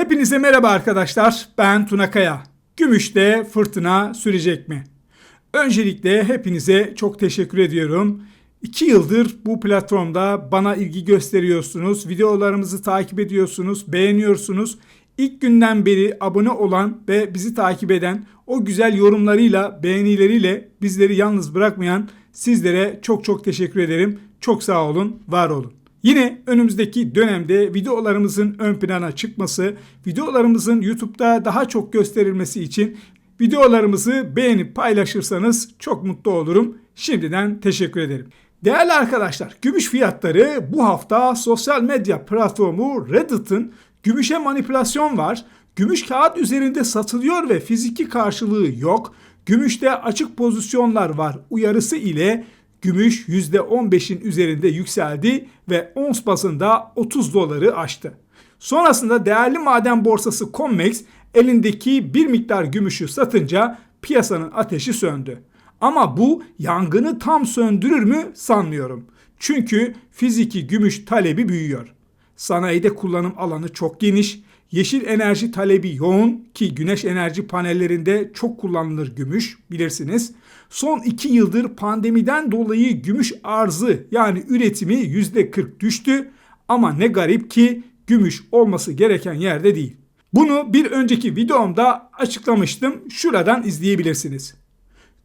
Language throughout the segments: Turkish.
Hepinize merhaba arkadaşlar. Ben Tuna Kaya. Gümüşte fırtına sürecek mi? Öncelikle hepinize çok teşekkür ediyorum. İki yıldır bu platformda bana ilgi gösteriyorsunuz. Videolarımızı takip ediyorsunuz, beğeniyorsunuz. İlk günden beri abone olan ve bizi takip eden o güzel yorumlarıyla, beğenileriyle bizleri yalnız bırakmayan sizlere çok çok teşekkür ederim. Çok sağ olun, var olun. Yine önümüzdeki dönemde videolarımızın ön plana çıkması, videolarımızın YouTube'da daha çok gösterilmesi için videolarımızı beğenip paylaşırsanız çok mutlu olurum. Şimdiden teşekkür ederim. Değerli arkadaşlar, gümüş fiyatları bu hafta sosyal medya platformu Reddit'in gümüşe manipülasyon var. Gümüş kağıt üzerinde satılıyor ve fiziki karşılığı yok. Gümüşte açık pozisyonlar var uyarısı ile Gümüş %15'in üzerinde yükseldi ve ons bazında 30 doları aştı. Sonrasında değerli maden borsası COMEX elindeki bir miktar gümüşü satınca piyasanın ateşi söndü. Ama bu yangını tam söndürür mü sanmıyorum. Çünkü fiziki gümüş talebi büyüyor. Sanayide kullanım alanı çok geniş. Yeşil enerji talebi yoğun ki güneş enerji panellerinde çok kullanılır gümüş bilirsiniz. Son 2 yıldır pandemiden dolayı gümüş arzı yani üretimi %40 düştü ama ne garip ki gümüş olması gereken yerde değil. Bunu bir önceki videomda açıklamıştım. Şuradan izleyebilirsiniz.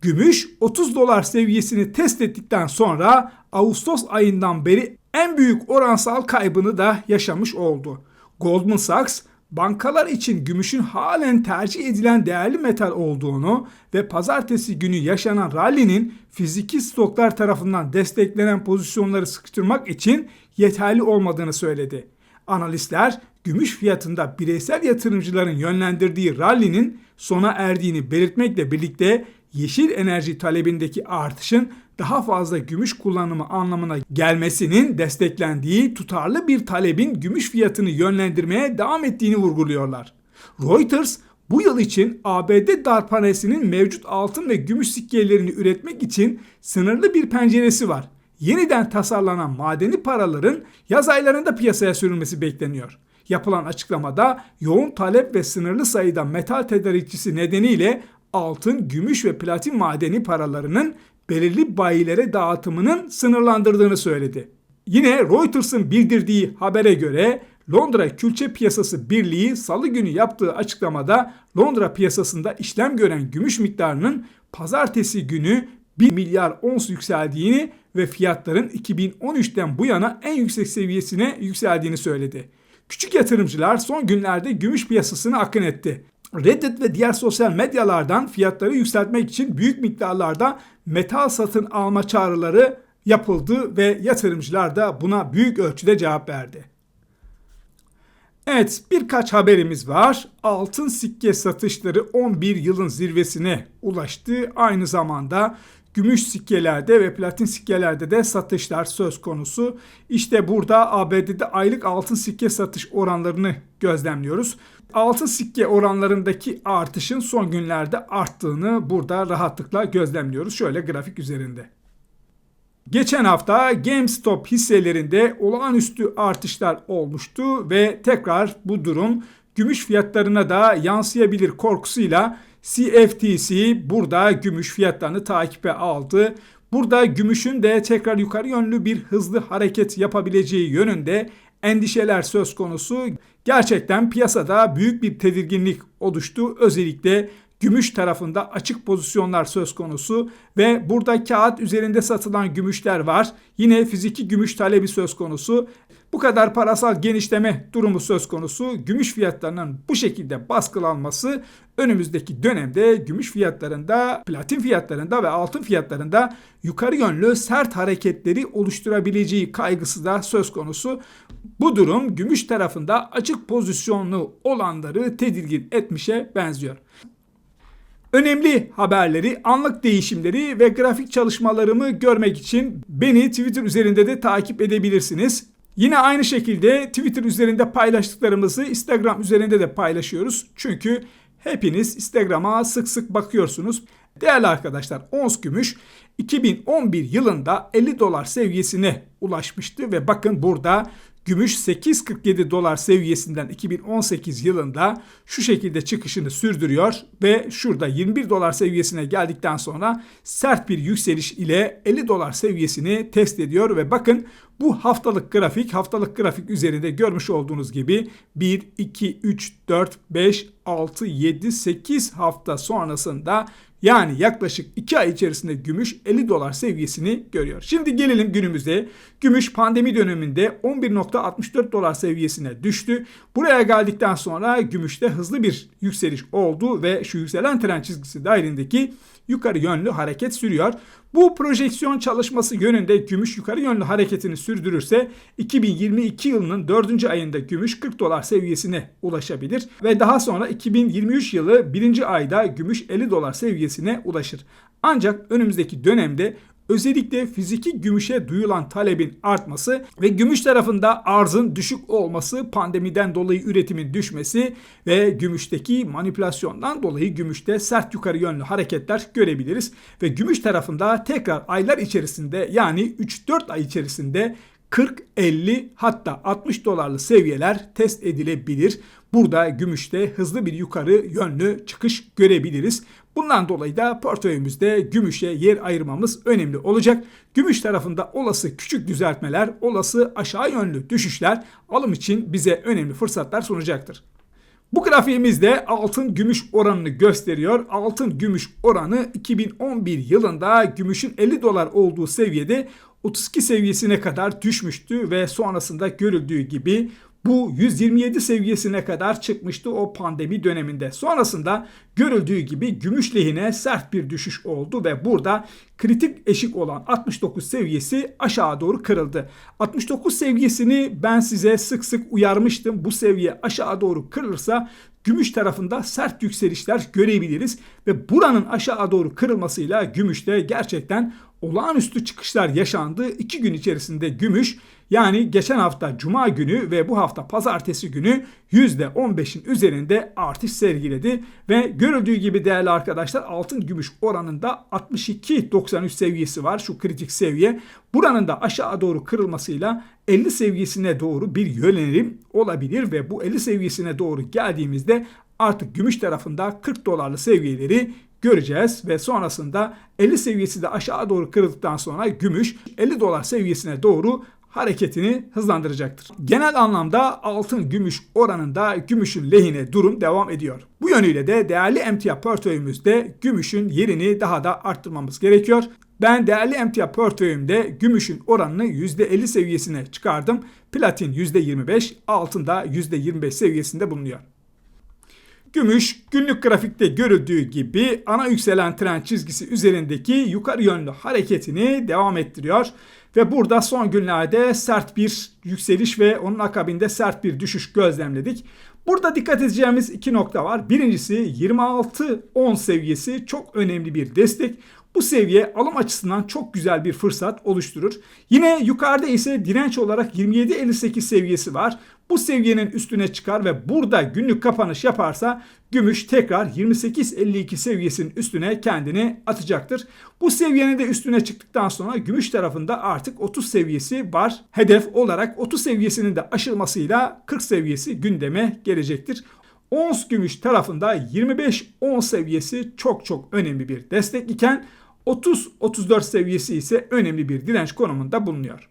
Gümüş 30 dolar seviyesini test ettikten sonra Ağustos ayından beri en büyük oransal kaybını da yaşamış oldu. Goldman Sachs bankalar için gümüşün halen tercih edilen değerli metal olduğunu ve pazartesi günü yaşanan rally'nin fiziki stoklar tarafından desteklenen pozisyonları sıkıştırmak için yeterli olmadığını söyledi. Analistler gümüş fiyatında bireysel yatırımcıların yönlendirdiği rally'nin sona erdiğini belirtmekle birlikte yeşil enerji talebindeki artışın daha fazla gümüş kullanımı anlamına gelmesinin desteklendiği tutarlı bir talebin gümüş fiyatını yönlendirmeye devam ettiğini vurguluyorlar. Reuters bu yıl için ABD darphanesinin mevcut altın ve gümüş sikkelerini üretmek için sınırlı bir penceresi var. Yeniden tasarlanan madeni paraların yaz aylarında piyasaya sürülmesi bekleniyor. Yapılan açıklamada yoğun talep ve sınırlı sayıda metal tedarikçisi nedeniyle altın, gümüş ve platin madeni paralarının belirli bayilere dağıtımının sınırlandırdığını söyledi. Yine Reuters'ın bildirdiği habere göre Londra Külçe Piyasası Birliği salı günü yaptığı açıklamada Londra piyasasında işlem gören gümüş miktarının pazartesi günü 1 milyar ons yükseldiğini ve fiyatların 2013'ten bu yana en yüksek seviyesine yükseldiğini söyledi. Küçük yatırımcılar son günlerde gümüş piyasasını akın etti. Reddit ve diğer sosyal medyalardan fiyatları yükseltmek için büyük miktarlarda metal satın alma çağrıları yapıldı ve yatırımcılar da buna büyük ölçüde cevap verdi. Evet birkaç haberimiz var. Altın sikke satışları 11 yılın zirvesine ulaştı. Aynı zamanda gümüş sikkelerde ve platin sikkelerde de satışlar söz konusu. İşte burada ABD'de aylık altın sikke satış oranlarını gözlemliyoruz. Altın sikke oranlarındaki artışın son günlerde arttığını burada rahatlıkla gözlemliyoruz. Şöyle grafik üzerinde. Geçen hafta GameStop hisselerinde olağanüstü artışlar olmuştu ve tekrar bu durum gümüş fiyatlarına da yansıyabilir korkusuyla CFTC burada gümüş fiyatlarını takibe aldı. Burada gümüşün de tekrar yukarı yönlü bir hızlı hareket yapabileceği yönünde endişeler söz konusu. Gerçekten piyasada büyük bir tedirginlik oluştu. Özellikle gümüş tarafında açık pozisyonlar söz konusu ve burada kağıt üzerinde satılan gümüşler var. Yine fiziki gümüş talebi söz konusu. Bu kadar parasal genişleme durumu söz konusu. Gümüş fiyatlarının bu şekilde baskılanması önümüzdeki dönemde gümüş fiyatlarında, platin fiyatlarında ve altın fiyatlarında yukarı yönlü sert hareketleri oluşturabileceği kaygısı da söz konusu. Bu durum gümüş tarafında açık pozisyonlu olanları tedirgin etmişe benziyor. Önemli haberleri, anlık değişimleri ve grafik çalışmalarımı görmek için beni Twitter üzerinde de takip edebilirsiniz. Yine aynı şekilde Twitter üzerinde paylaştıklarımızı Instagram üzerinde de paylaşıyoruz. Çünkü hepiniz Instagram'a sık sık bakıyorsunuz. Değerli arkadaşlar ons gümüş 2011 yılında 50 dolar seviyesine ulaşmıştı ve bakın burada Gümüş 8.47 dolar seviyesinden 2018 yılında şu şekilde çıkışını sürdürüyor ve şurada 21 dolar seviyesine geldikten sonra sert bir yükseliş ile 50 dolar seviyesini test ediyor ve bakın bu haftalık grafik haftalık grafik üzerinde görmüş olduğunuz gibi 1, 2, 3, 4, 5, 6, 7, 8 hafta sonrasında yani yaklaşık 2 ay içerisinde gümüş 50 dolar seviyesini görüyor. Şimdi gelelim günümüze. Gümüş pandemi döneminde 11.64 dolar seviyesine düştü. Buraya geldikten sonra gümüşte hızlı bir yükseliş oldu ve şu yükselen trend çizgisi dahilindeki yukarı yönlü hareket sürüyor. Bu projeksiyon çalışması yönünde gümüş yukarı yönlü hareketini sürdürürse 2022 yılının 4. ayında gümüş 40 dolar seviyesine ulaşabilir ve daha sonra 2023 yılı 1. ayda gümüş 50 dolar seviyesine ulaşır. Ancak önümüzdeki dönemde özellikle fiziki gümüşe duyulan talebin artması ve gümüş tarafında arzın düşük olması, pandemiden dolayı üretimin düşmesi ve gümüşteki manipülasyondan dolayı gümüşte sert yukarı yönlü hareketler görebiliriz. Ve gümüş tarafında tekrar aylar içerisinde yani 3-4 ay içerisinde 40, 50 hatta 60 dolarlı seviyeler test edilebilir. Burada gümüşte hızlı bir yukarı yönlü çıkış görebiliriz. Bundan dolayı da portföyümüzde gümüşe yer ayırmamız önemli olacak. Gümüş tarafında olası küçük düzeltmeler, olası aşağı yönlü düşüşler alım için bize önemli fırsatlar sunacaktır. Bu grafiğimizde altın gümüş oranını gösteriyor. Altın gümüş oranı 2011 yılında gümüşün 50 dolar olduğu seviyede 32 seviyesine kadar düşmüştü ve sonrasında görüldüğü gibi bu 127 seviyesine kadar çıkmıştı o pandemi döneminde. Sonrasında görüldüğü gibi gümüş lehine sert bir düşüş oldu ve burada kritik eşik olan 69 seviyesi aşağı doğru kırıldı. 69 seviyesini ben size sık sık uyarmıştım. Bu seviye aşağı doğru kırılırsa gümüş tarafında sert yükselişler görebiliriz ve buranın aşağı doğru kırılmasıyla gümüşte gerçekten olağanüstü çıkışlar yaşandı. İki gün içerisinde gümüş yani geçen hafta cuma günü ve bu hafta pazartesi günü %15'in üzerinde artış sergiledi ve görüldüğü gibi değerli arkadaşlar altın gümüş oranında 62.93 seviyesi var şu kritik seviye. Buranın da aşağı doğru kırılmasıyla 50 seviyesine doğru bir yönelim olabilir ve bu 50 seviyesine doğru geldiğimizde artık gümüş tarafında 40 dolarlı seviyeleri göreceğiz ve sonrasında 50 seviyesi de aşağı doğru kırıldıktan sonra gümüş 50 dolar seviyesine doğru hareketini hızlandıracaktır. Genel anlamda altın gümüş oranında gümüşün lehine durum devam ediyor. Bu yönüyle de değerli emtia portföyümüzde gümüşün yerini daha da arttırmamız gerekiyor. Ben değerli emtia portföyümde gümüşün oranını %50 seviyesine çıkardım. Platin %25, altın da %25 seviyesinde bulunuyor. Gümüş günlük grafikte görüldüğü gibi ana yükselen trend çizgisi üzerindeki yukarı yönlü hareketini devam ettiriyor. Ve burada son günlerde sert bir yükseliş ve onun akabinde sert bir düşüş gözlemledik. Burada dikkat edeceğimiz iki nokta var. Birincisi 26-10 seviyesi çok önemli bir destek. Bu seviye alım açısından çok güzel bir fırsat oluşturur. Yine yukarıda ise direnç olarak 27.58 seviyesi var. Bu seviyenin üstüne çıkar ve burada günlük kapanış yaparsa gümüş tekrar 28.52 seviyesinin üstüne kendini atacaktır. Bu seviyenin de üstüne çıktıktan sonra gümüş tarafında artık 30 seviyesi var. Hedef olarak 30 seviyesinin de aşılmasıyla 40 seviyesi gündeme gelecektir. Ons gümüş tarafında 25-10 seviyesi çok çok önemli bir destek iken 30-34 seviyesi ise önemli bir direnç konumunda bulunuyor.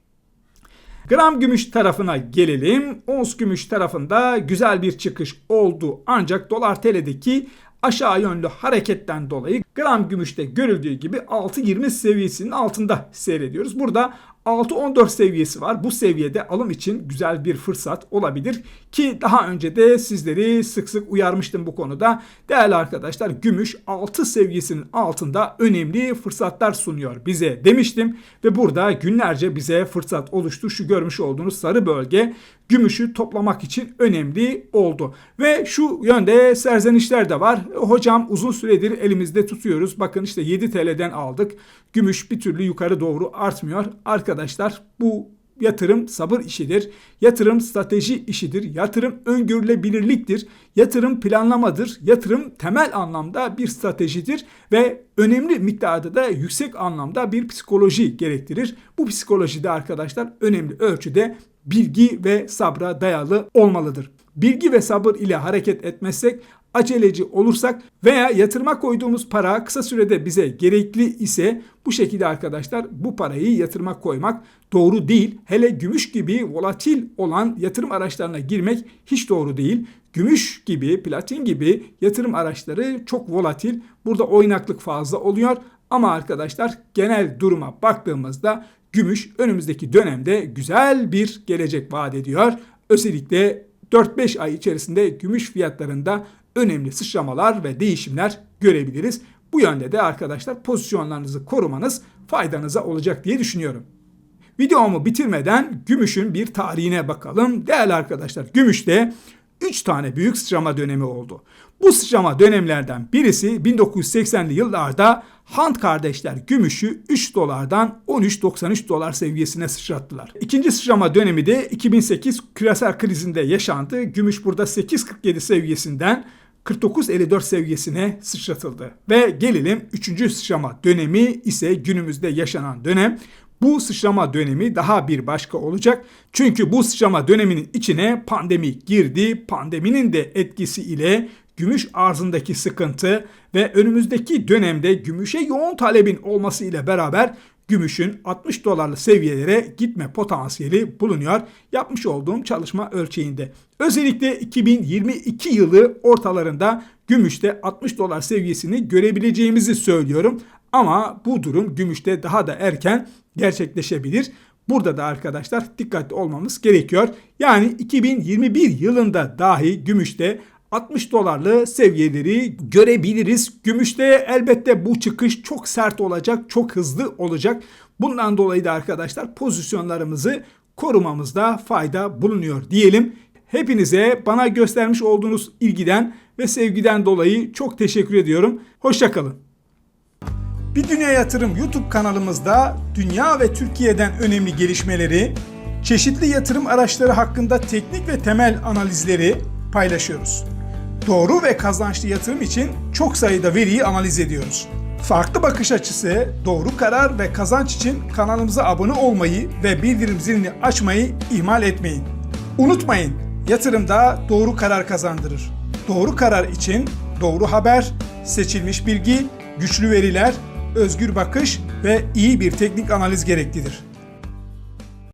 Gram gümüş tarafına gelelim. Ons gümüş tarafında güzel bir çıkış oldu. Ancak dolar TL'deki aşağı yönlü hareketten dolayı gram gümüşte görüldüğü gibi 6.20 seviyesinin altında seyrediyoruz. Burada 6.14 seviyesi var. Bu seviyede alım için güzel bir fırsat olabilir ki daha önce de sizleri sık sık uyarmıştım bu konuda. Değerli arkadaşlar gümüş 6 seviyesinin altında önemli fırsatlar sunuyor bize demiştim ve burada günlerce bize fırsat oluştu. Şu görmüş olduğunuz sarı bölge gümüşü toplamak için önemli oldu. Ve şu yönde serzenişler de var. Hocam uzun süredir elimizde tutuyoruz. Bakın işte 7 TL'den aldık. Gümüş bir türlü yukarı doğru artmıyor. Arkadaşlar bu yatırım sabır işidir. Yatırım strateji işidir. Yatırım öngörülebilirliktir. Yatırım planlamadır. Yatırım temel anlamda bir stratejidir ve önemli miktarda da yüksek anlamda bir psikoloji gerektirir. Bu psikolojide arkadaşlar önemli ölçüde bilgi ve sabra dayalı olmalıdır. Bilgi ve sabır ile hareket etmezsek aceleci olursak veya yatırıma koyduğumuz para kısa sürede bize gerekli ise bu şekilde arkadaşlar bu parayı yatırıma koymak doğru değil. Hele gümüş gibi volatil olan yatırım araçlarına girmek hiç doğru değil. Gümüş gibi, platin gibi yatırım araçları çok volatil. Burada oynaklık fazla oluyor. Ama arkadaşlar genel duruma baktığımızda gümüş önümüzdeki dönemde güzel bir gelecek vaat ediyor. Özellikle 4-5 ay içerisinde gümüş fiyatlarında önemli sıçramalar ve değişimler görebiliriz. Bu yönde de arkadaşlar pozisyonlarınızı korumanız faydanıza olacak diye düşünüyorum. Videomu bitirmeden gümüşün bir tarihine bakalım. Değerli arkadaşlar gümüşte 3 tane büyük sıçrama dönemi oldu. Bu sıçrama dönemlerden birisi 1980'li yıllarda Hunt kardeşler gümüşü 3 dolardan 13.93 dolar seviyesine sıçrattılar. İkinci sıçrama dönemi de 2008 küresel krizinde yaşandı. Gümüş burada 8.47 seviyesinden 49.54 seviyesine sıçratıldı. Ve gelelim 3. sıçrama dönemi ise günümüzde yaşanan dönem. Bu sıçrama dönemi daha bir başka olacak. Çünkü bu sıçrama döneminin içine pandemi girdi. Pandeminin de etkisi ile gümüş arzındaki sıkıntı ve önümüzdeki dönemde gümüşe yoğun talebin olması ile beraber gümüşün 60 dolarlı seviyelere gitme potansiyeli bulunuyor. Yapmış olduğum çalışma ölçeğinde. Özellikle 2022 yılı ortalarında gümüşte 60 dolar seviyesini görebileceğimizi söylüyorum. Ama bu durum gümüşte daha da erken gerçekleşebilir. Burada da arkadaşlar dikkatli olmamız gerekiyor. Yani 2021 yılında dahi gümüşte 60 dolarlı seviyeleri görebiliriz. Gümüşte elbette bu çıkış çok sert olacak, çok hızlı olacak. Bundan dolayı da arkadaşlar pozisyonlarımızı korumamızda fayda bulunuyor diyelim. Hepinize bana göstermiş olduğunuz ilgiden ve sevgiden dolayı çok teşekkür ediyorum. Hoşçakalın. Bir Dünya Yatırım YouTube kanalımızda dünya ve Türkiye'den önemli gelişmeleri, çeşitli yatırım araçları hakkında teknik ve temel analizleri paylaşıyoruz. Doğru ve kazançlı yatırım için çok sayıda veriyi analiz ediyoruz. Farklı bakış açısı, doğru karar ve kazanç için kanalımıza abone olmayı ve bildirim zilini açmayı ihmal etmeyin. Unutmayın, yatırımda doğru karar kazandırır. Doğru karar için doğru haber, seçilmiş bilgi, güçlü veriler, özgür bakış ve iyi bir teknik analiz gereklidir.